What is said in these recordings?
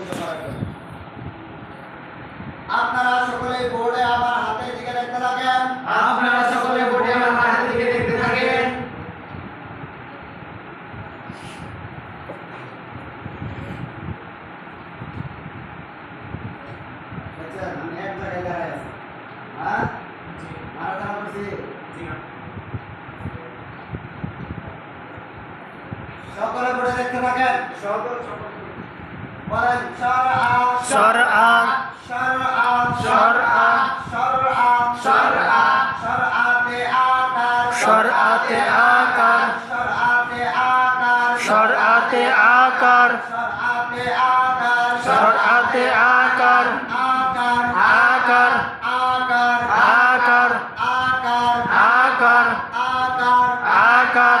কিছু করার সকলে বোর্ডে দেখতে থাকেন। আপনারা সকলে বোর্ডে আমার হাতের দিকে দেখতে থাকেন। আচ্ছা, হ্যাঁ? সকলে বোর্ডে দেখতে থাকেন। সকল সকল। সরআতে আকার সরআতে আকার সরআতে আকার আকার আকার আকার আকার আকার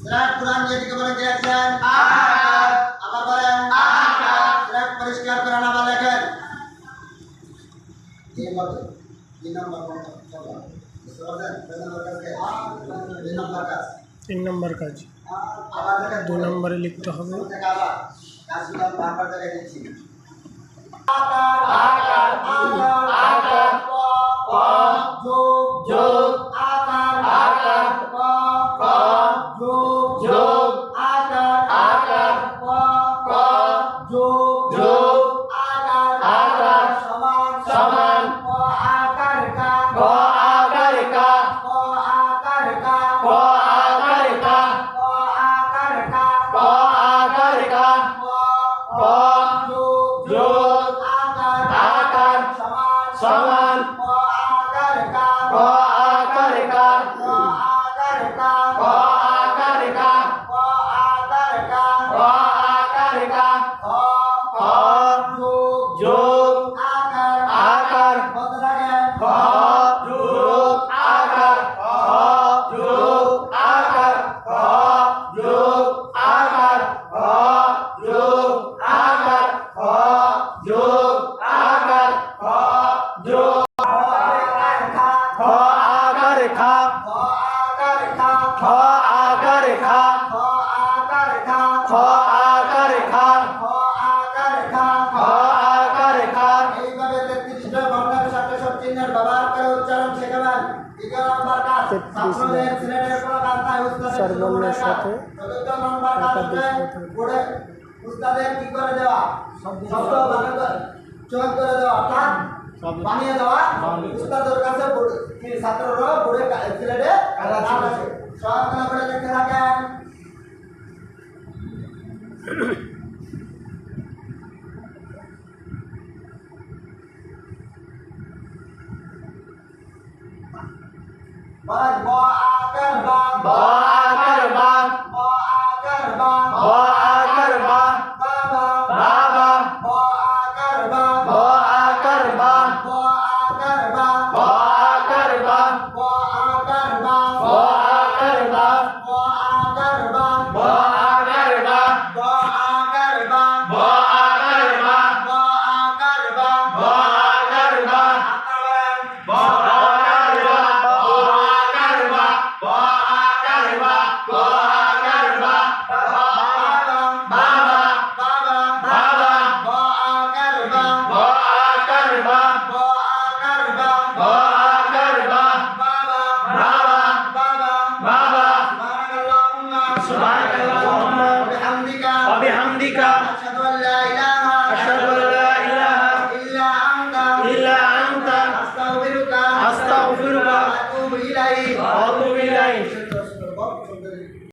সিরাট কোরআন যেটিকে বলে দিয়েছেন আবার বলেন সিরাট পরিষ্কার করে না বলেছেন তিন নম্বর তিন নম্বর তিন নম্বর কাজ দু নম্বরে লিখতে হবে আকার আকার আকার আকার Soan. Wa adarka. খ আকার খা। খ আকার খা। খ আকার খা। এইভাবে 33টা বাংলার সাথে সব চিহ্নের ব্যবহার করে উচ্চারণ শেখাবেন। সর্বনের সাথে উস্তাদের কি করে দেওয়া? শব্দ চয়ন করে। দেওয়া অর্থাৎ বানিয়ে দেওয়া উস্তাদের কাছে ছাত্ররা পড়ে সিলেটে সহায়তা করে দেখতে থাকেন। Bye, boy.